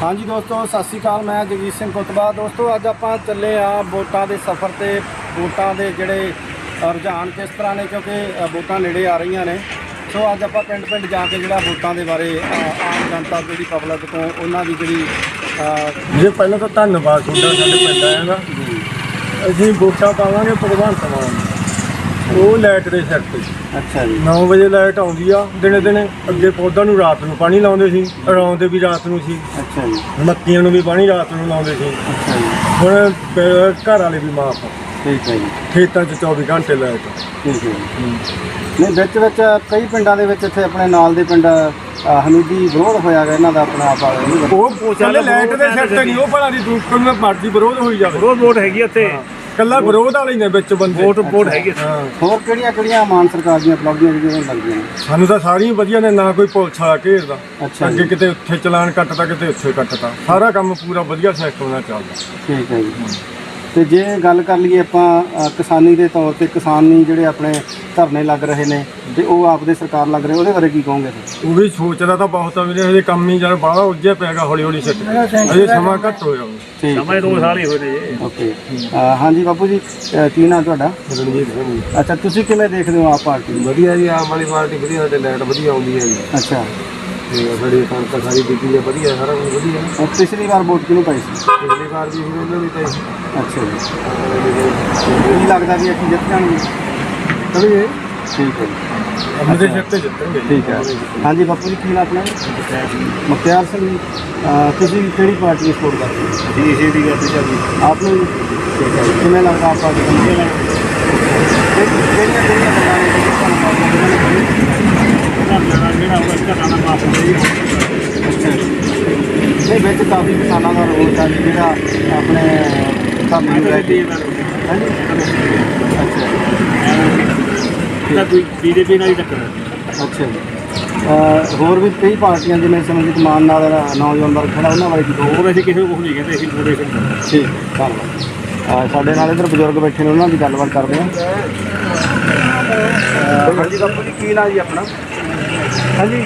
ਹਾਂਜੀ ਦੋਸਤੋ ਸਤਿ ਸ਼੍ਰੀ ਅਕਾਲ ਮੈਂ ਜਗਜੀਤ ਸਿੰਘ ਕੁਤਬਾ ਦੋਸਤੋ ਅੱਜ ਆਪਾਂ ਚੱਲੇ ਆ ਵੋਟਾਂ ਦੇ ਸਫ਼ਰ ਤੇ। ਵੋਟਾਂ ਦੇ ਜਿਹੜੇ ਰੁਝਾਨ ਕਿਸ ਤਰ੍ਹਾਂ ਨੇ ਕਿਉਂਕਿ ਵੋਟਾਂ ਨੇੜੇ ਆ ਰਹੀਆਂ ਨੇ। ਸੋ ਅੱਜ ਆਪਾਂ ਪਿੰਡ ਪਿੰਡ ਜਾ ਕੇ ਜਿਹੜਾ ਵੋਟਾਂ ਦੇ ਬਾਰੇ ਆਮ ਜਨਤਾ ਜਿਹੜੀ ਪਬਲਿਕ ਤੋਂ ਉਹਨਾਂ ਦੀ ਜਿਹੜੀ ਜੀ ਪਹਿਲਾਂ ਤਾਂ ਧੰਨਵਾਦ ਤੁਹਾਡਾ ਸਾਡੇ ਪਿੰਡ ਆਇਆ ਦਾ। ਅਸੀਂ ਵੋਟਾਂ ਪਾਵਾਂਗੇ ਭਗਵੰਤ ਮਾਨ ਉਹ ਲਾਈਟ ਦੇ ਸਿਰ ਤੇ। ਅੱਛਾ ਜੀ। 9 ਵਜੇ ਲਾਈਟ ਆਉਂਦੀ ਆ ਦਿਨੇ ਦਿਨੇ ਅੱਗੇ ਪੌਦਾ ਨੂੰ ਰਾਤ ਨੂੰ ਪਾਣੀ ਲਾਉਂਦੇ ਸੀ ਰਲਾਉਂਦੇ ਵੀ ਰਾਤ ਨੂੰ ਸੀ। ਅੱਛਾ ਜੀ। ਮੱਕੀਆਂ ਨੂੰ ਵੀ ਪਾਣੀ ਰਾਤ ਨੂੰ ਲਾਉਂਦੇ ਸੀ। ਅੱਛਾ ਜੀ। ਹੁਣ ਪ- ਘਰ ਵਾਲੇ ਵੀ ਮਾਫ ਠੀਕ ਹੈ ਜੀ। ਖੇਤਾਂ 'ਚ 24 ਘੰਟੇ ਲਾਈਟ। ਠੀਕ ਹੈ ਜੀ। ਨਹੀਂ ਵਿੱਚ ਵਿੱਚ ਕਈ ਪਿੰਡਾਂ ਦੇ ਵਿੱਚ ਇੱਥੇ ਆਪਣੇ ਨਾਲ ਦੇ ਪਿੰਡ ਅ, ਹਮੀਦੀ ਵਿਰੋਧ ਹੋਇਆ ਗਿਆ ਇਹਨਾਂ ਦਾ ਆਪਣਾ ਆਪ ਵਾਲੇ ਉਹ ਚੱਲ ਲਾਈਟ ਦੇ ਸਿਰ ਤੇ ਨਹੀਂ ਉਹ ਭਲਾ ਦੀ ਦੂਸਰੇ ਨੂੰ ਮਰਜ਼ੀ ਵਿਰੋਧ ਹੋਈ ਜਾਵੇ। ਰੋਜ਼ ਵੋਟ ਹੈਗੀ ਉੱਥੇ। ਕੱਲਾ ਵਿਰੋਧ ਵਾਲੇ ਨੇ ਵਿੱਚ ਬੰਦੇ। ਵੋਟ ਵੋਟ ਹੈਗੀ। ਹਾਂ। ਹੋਰ ਕਿਹੜੀਆਂ ਕਿਹੜੀਆਂ ਮਾਨ ਸਰਕਾਰ ਦੀਆਂ ਉਪਲਬਧੀਆਂ ਜਿਹੜੀਆਂ ਲੱਗਦੀਆਂ ਨੇ? ਸਾਨੂੰ ਤਾਂ ਸਾਰੀਆਂ ਵਧੀਆ ਨੇ ਨਾ ਕੋਈ ਪੁਲਿਸ ਵਾਲਾ ਘੇਰਦਾ ਅੱਛਾ ਅੱਗੇ ਕਿਤੇ ਉੱਥੇ ਚਲਾਨ ਕੱਟਦਾ ਕਿਤੇ ਉੱਥੇ ਕੱਟਦਾ ਸਾਰਾ ਕੰਮ ਪੂਰਾ ਵਧੀਆ ਸਿਸਟਮ ਨਾਲ ਚੱਲਦਾ। ਠੀਕ ਹੈ ਜੀ। ਤੇ ਜੇ ਗੱਲ ਕਰ ਲਈਏ ਆਪਾਂ ਅ, ਕਿਸਾਨੀ ਦੇ ਤੌਰ ਤੇ ਕਿਸਾਨੀ ਜਿਹੜੇ ਆਪਣੇ ਧਰਨੇ ਲੱਗ ਰਹੇ ਨੇ ਤੇ ਉਹ ਆਪਦੇ ਸਰਕਾਰ ਲੱਗ ਰਹੇ ਉਹਦੇ ਬਾਰੇ ਕੀ ਕਹੋਗੇ ਤੁਸੀਂ? ਉਹ ਵੀ ਸੋਚਦਾ ਤਾਂ ਬਹੁਤ ਆ ਵੀਰੇ ਹਜੇ ਕੰਮ ਹੀ ਜਦ ਬਾਹਲਾ ਉੱਜਿਆ ਪੈਗਾ ਹੌਲੀ ਹੌਲੀ ਸਿੱਟ ਹਜੇ ਸਮਾਂ ਘੱਟ ਹੋਇਆ। ਠੀਕ। ਸਮਾਂ ਦੋ ਸਾਲ ਹੀ ਹੋਏ ਨੇ ਜੀ। ਓਕੇ। ਅ, ਹਾਂਜੀ ਬਾਪੂ ਜੀ ਅ, ਕੀ ਨਾਂ ਤੁਹਾਡਾ? ਰਣਜੀਤ ਸਿੰਘ ਅੱਛਾ ਤੁਸੀਂ ਕਿਵੇਂ ਦੇਖਦੇ ਹੋ ਆਪ ਪਾਰਟੀ ਨੂੰ? ਵਧੀਆ ਜੀ ਆਮ ਵਾਲੀ ਪਾਰਟੀ ਵਧੀਆ ਸਾਡੇ ਲਾਈਟ ਵਧੀਆ ਆਉਂਦੀ ਹੈ ਜੀ। ਅੱਛਾ। ਤੇ ਸਾਡੀ ਕਣਕ ਸਾਰੀ ਬੀਜੀ ਹੈ ਵਧੀਆ ਸਾਰਾ ਕੁਝ ਵਧੀਆ। ਅ, ਪਿਛਲੀ ਵਾਰ ਵੋਟ ਕਿਹਨੂੰ ਪਾਈ ਸੀ? ਪਿਛਲੀ ਵਾਰ ਵੀ ਅਸੀਂ ਉਹਨਾਂ ਦੀ ਤਾਂ ਅੱਛਾ ਜੀ। ਕੀ ਲੱਗਦਾ ਵੀ ਅਸੀਂ ਜਿੱਤ ਜਾਣਗੇ ਚਲੀਏ ਠੀਕ ਹੈ ਜੀ। ਆਪਣੇ ਸਿਰ ਤੇ ਜਿੱਤਾਂਗੇ ਠੀਕ ਹੈ। ਹਾਂਜੀ ਬਾਪੂ ਜੀ ਕੀ ਨਾਂ ਆਪਣਾ? ਮੁਖਤਿਆਰ ਸਿੰਘ। ਜੀ ਤੁਸੀਂ ਕਿਹੜੀ ਪਾਰਟੀ ਨੂੰ ਸਪੋਰਟ ਕਰਦੇ ਹੋ? ਜੀ ਇਸੇ ਦੀ ਗੱਲ ਚੱਲਦੀ ਆਪ ਨੂੰ ਠੀਕ ਹੈ ਜੀ। ਕਿਵੇਂ ਲੱਗਦਾ ਆਪਾਂ ਦੀ ਕੰਪਨੀ ਦਾ ਕਿਹੜੀਆਂ ਕਿਹੜੀਆਂ ਗੱਲਾਂ ਨੇ? ਜਿਹੜੀਆਂ ਤੁਹਾਨੂੰ ਲੱਗਦੀਆਂ ਨੇ ਜਿਹੜਾ ਜਿਹੜਾ ਉਹ ਇਸ ਦਾ ਨਾਮ ਨਹੀਂ ਵਿੱਚ ਕਾਫੀ ਕਿਸਾਨਾਂ ਦਾ ਰੋਲ ਹੈ ਜਿਹੜਾ ਆਪਣੇ ਧਰਨੇ ਨੂੰ ਲੈ ਕੇ। ਹਾਂਜੀ ਅੱਛਾ। ਕੋਈ ਬੀਜੇਪੀ ਨਾਲ ਹੀ ਟੱਕਰ ਅੱਛਾ ਜੀ। ਹੋਰ ਵੀ ਕਈ ਪਾਰਟੀਆਂ ਜਿਵੇਂ ਸਮਝਿਤ ਮਾਨ ਨਾਲ ਨੌਜਵਾਨ ਵਰਗ ਖੜਾ ਉਹਨਾਂ ਬਾਰੇ ਕੀ ਹੋਰ ਅਸੀਂ ਕਿਸੇ ਨੂੰ ਕੁਝ ਨਹੀਂ ਕਹਿੰਦੇ ਅਸੀਂ ਥੋੜੇ ਠੀਕ ਧੰਨਵਾਦ। ਸਾਡੇ ਨਾਲ ਇਧਰ ਬਜ਼ੁਰਗ ਬੈਠੇ ਨੇ ਉਹਨਾਂ ਦੀ ਗੱਲਬਾਤ ਕਰਦੇ ਹਾਂ। ਹਾਂਜੀ ਬਾਪੂ ਜੀ ਕੀ ਨਾਂ ਜੀ ਆਪਣਾ? ਹਾਂਜੀ।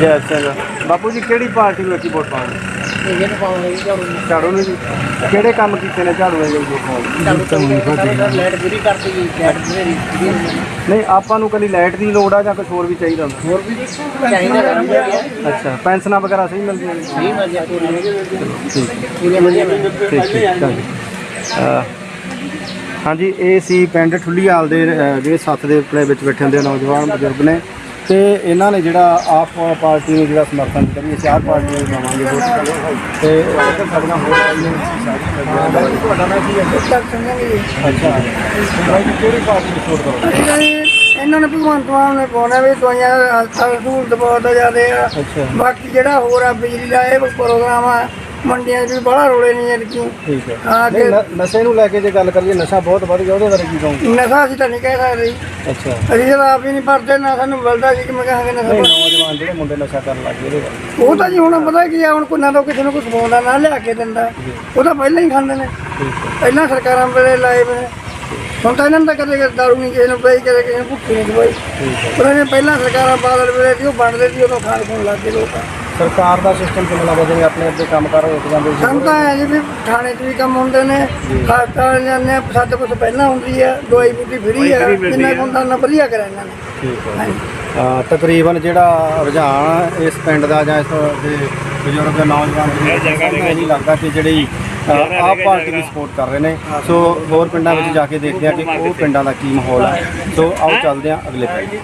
ਜੈ ਸਿੰਘ ਬਾਪੂ ਜੀ ਕਿਹੜੀ ਪਾਰਟੀ ਨੂੰ ਵੋਟ ਪਾਉਂਗੇ ਇਹਨੂੰ ਪਾਉਣੇ ਝਾੜੂ ਝਾੜੂ ਨੂੰ ਜੀ। ਕਿਹੜੇ ਕੰਮ ਕੀਤੇ ਨੇ ਝਾੜੂ ਨੇ ਜੀ ਵੋਟ ਪਾਉਣ ਝਾੜੂ ਤੋਂ ਲਾਈਟ ਪੂਰੀ ਕਰਤੀ ਜੀ ਲਾਈਟ ਪੂਰੀ ਨਹੀਂ ਆਪਾਂ ਨੂੰ ਕੱਲੀ ਲਾਈਟ ਦੀ ਲੋੜ ਆ ਜਾਂ ਕੁਝ ਹੋਰ ਵੀ ਚਾਹੀਦਾ ਹੁੰਦਾ? ਹੋਰ ਵੀ ਚਾਹੀਦਾ ਕਰਮ ਵਧੀਆ ਅੱਛਾ ਪੈਨਸ਼ਨਾਂ ਵਗੈਰਾ ਸਹੀ ਮਿਲਦੀਆਂ ਨੇ? ਪੂਰੀ ਪੂਰੀਆਂ ਵਧੀਆ ਠੀਕ। ਠੀਕ। ਅਹ ਹਾਂਜੀ ਇਹ ਸੀ ਪਿੰਡ ਠੁੱਲੀਵਾਲ ਦੇ ਅਹ, ਜਿਹੜੇ ਸੱਤ ਦੇ ਉੱਪਰੇ ਵਿੱਚ ਬੈਠੇ ਹੁੰਦੇ ਆ ਨੌਜਵਾਨ ਬਜ਼ੁਰਗ ਨੇ। ਤੇ ਇਹਨਾਂ ਨੇ ਜਿਹੜਾ ਆਪ ਪਾਰਟੀ ਨੂੰ ਜਿਹੜਾ ਸਮਰਥਨ ਦਿੱਤਾ ਵੀ ਅਸੀਂ ਆਪ ਪਾਰਟੀ ਨੂੰ ਦਵਾਂਗੇ ਵੋਟ ਤੇ ਸਾਡੀਆਂ ਹੋਰ ਪਾਰਟੀਆਂ ਵੀ ਸਾਰੀਆਂ ਤੁਹਾਡਾ ਨਾਮ ਕੀ ਹੈ? ਅੱਛਾ। ਭਾਈ ਜੀ ਕਿਹੜੀ ਪਾਰਟੀ ਨੂੰ ਸਪੋਰਟ ਕਰੋ ਇਹਨਾਂ ਨੇ ਭਗਵੰਤ ਮਾਨ ਨੇ ਪਾਉਣਾ ਵੀ ਦਵਾਈਆਂ ਹਸਪਤਾਲ ਸਹੂਲਤ ਬਹੁਤ ਜ਼ਿਆਦੇ। ਆ ਬਾਕੀ ਜਿਹੜਾ ਹੋਰ ਆ ਬਿਜਲੀ ਦਾ ਇਹ ਪ੍ਰੋਗਰਾਮ ਆ ਮੰਡੀਆਂ 'ਚ ਵੀ ਬੜਾ ਰੋਲੇ ਨਹੀਂ ਐਤਕੀ ਠੀਕ ਹੈ। ਹਾਂ ਨਹੀਂ ਕਿ ਨ- ਨਸ਼ੇ ਨੂੰ ਲੈ ਕੇ ਜੇ ਗੱਲ ਕਰੀਏ ਨਸ਼ਾ ਬਹੁਤ ਵੱਧ ਗਿਆ ਉਹਦੇ ਬਾਰੇ ਕੀ ਕਹੋਗੇ? ਨਸ਼ਾ ਅਸੀਂ ਤਾਂ ਨਹੀਂ ਕਹਿ ਸਕਦੇ ਜੀ। ਅੱਛਾ। ਅਸੀਂ ਤਾਂ ਆਪ ਹੀ ਨਹੀਂ ਪੜਦੇ ਨਾ ਸਾਨੂੰ ਮਿਲਦਾ ਸੀ ਕਿ ਮੈਂ ਕਹਾਂਗੇ ਨਸ਼ਾ। ਨਹੀਂ ਨੌਜਵਾਨ ਜਿਹੜੇ ਮੁੰਡੇ ਨਸ਼ਾ ਕਰਨ ਲੱਗ ਗਏ ਉਹਦੇ ਬਾਰੇ ਉਹ ਤਾਂ ਜੀ ਹੁਣ ਪਤਾ ਕੀ ਆ ਹੁਣ ਕੋਈ ਨਾ ਤਾਂ ਕਿਸੇ ਨੂੰ ਕੁਝ ਸਮਾਉਂਦਾ ਨਾ ਲਿਆ ਕੇ ਦਿੰਦਾ। ਉਹ ਤਾਂ ਪਹਿਲਾਂ ਹੀ ਖਾਂਦੇ ਨੇ। ਪਹਿਲਾਂ ਸਰਕਾਰਾਂ ਵੇਲੇ ਲਾਏ ਵੇ। ਹੁਣ ਤਾਂ ਇਹਨਾਂ ਨੂੰ ਤਾਂ ਕਦੇ ਕਦੇ ਦਾਰੂ ਨਹੀਂ ਕਿਸੇ ਨੂੰ ਪਈ ਕਦੇ ਕਿਸੇ ਨੂੰ ਭੁੱਖੀ ਨਹੀਂ ਦਵਾਈ। ਪਰ ਇਹਨੇ ਪਹਿਲਾਂ ਸਰਕਾਰਾਂ ਬਾਦਲ ਵੇਲੇ ਸੀ ਉਹ ਵੰਡਦੇ ਸੀ ਉਦੋਂ ਖਾਣ ਖੂਣ ਲੱਗ ਗਏ ਲੋਕ ਸਰਕਾਰ ਦਾ ਸਿਸਟਮ ਕਿਵੇਂ ਲੱਗਦਾ? ਜਿਵੇਂ ਆਪਣੇ ਅੱਗੇ ਕੰਮ ਕਰ ਰੁਕ ਜਾਂਦੇ ਸੀ। ਸਾਨੂੰ ਤਾਂ ਐ ਜੀ ਵੀ ਥਾਣੇ 'ਚ ਵੀ ਕੰਮ ਹੁੰਦੇ ਨੇ ਹਸਪਤਾਲ ਜਾਂਦੇ ਆ ਸਾਡੇ ਕੋਲ ਪਹਿਲਾਂ ਹੁੰਦੀ ਆ ਦਵਾਈ ਬੂਟੀ ਫਰੀ ਆ ਕਿੰਨਾ ਕੁ ਹੁੰਦਾ ਨਾ ਵਧੀਆ ਕਰਿਆ ਇਹਨਾਂ ਨੇ। ਠੀਕ ਹੈ ਅਹ ਤਕਰੀਬਨ ਜਿਹੜਾ ਰੁਝਾਨ ਇਸ ਪਿੰਡ ਦਾ ਜਾਂ ਇਸ ਦੇ ਬਜ਼ੁਰਗ ਨੌਜਵਾਨ ਇਹ ਨਹੀਂ ਲੱਗਦਾ ਕਿ ਜਿਹੜੀ ਅਹ, ਆਪ ਪਾਰਟੀ ਦੀ ਸਪੋਰਟ ਕਰ ਰਹੇ ਨੇ। ਸੋ ਹੋਰ ਪਿੰਡਾਂ ਵਿੱਚ ਜਾ ਕੇ ਦੇਖਦੇ ਆ ਕਿ ਉਹ ਪਿੰਡਾਂ ਦਾ ਕੀ ਮਾਹੌਲ ਹੈ। ਸੋ ਆਓ ਚੱਲਦੇ ਆ ਅਗਲੇ ਪਿੰਡ